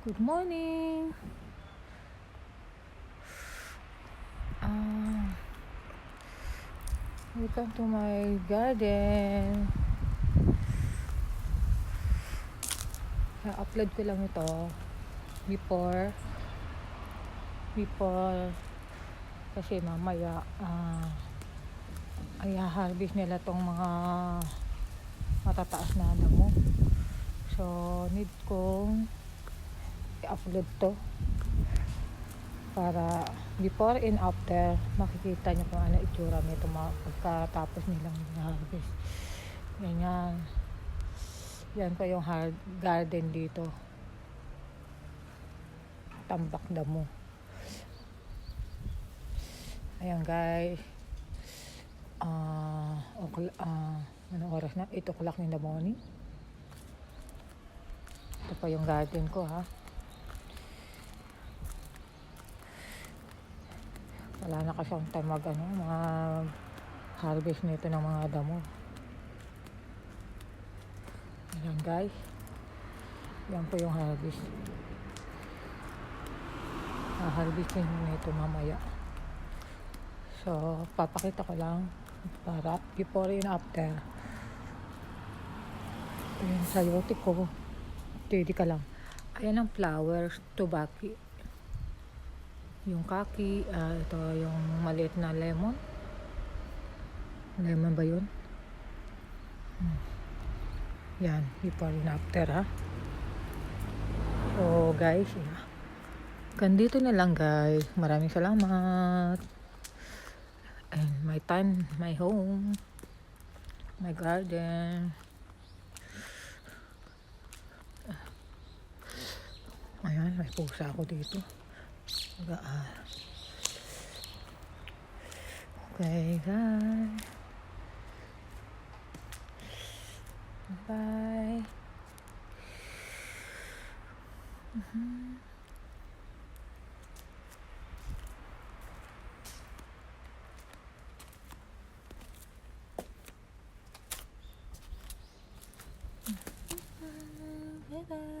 Good morning. Ah, welcome to my garden. Na-upload ko lang ito before before kasi mamaya ah ay harvest nila tong mga matataas na damo. So, need kong i-upload to para before and after makikita nyo kung ano itsura nito pagkatapos nilang harvest. Ganyan. Yan pa yung hard garden dito. Tambak damo. Ayan guys. Ah, uh, uh, ano oras na? 8 o'clock in the morning. Ito pa yung garden ko ha. Wala na kasi ang time mag ano, mga harvest nito ng mga damo. Ayan guys. Yan po yung harvest. Harvestin nito mamaya. So, papakita ko lang para before and after. Ayan, sayote ko. Pwede ka lang. Ayan ang flowers, tubaki. Yung kaki, ah, ito yung maliit na lemon. Lemon ba yun? Hmm. Yan, before and after ha. So guys, yeah. Kandito na lang guys. Maraming salamat. And my time, my home, my garden. Ayan, may pusa ako dito. guys. Okay, guys. Bye. uh huh, Bye bye.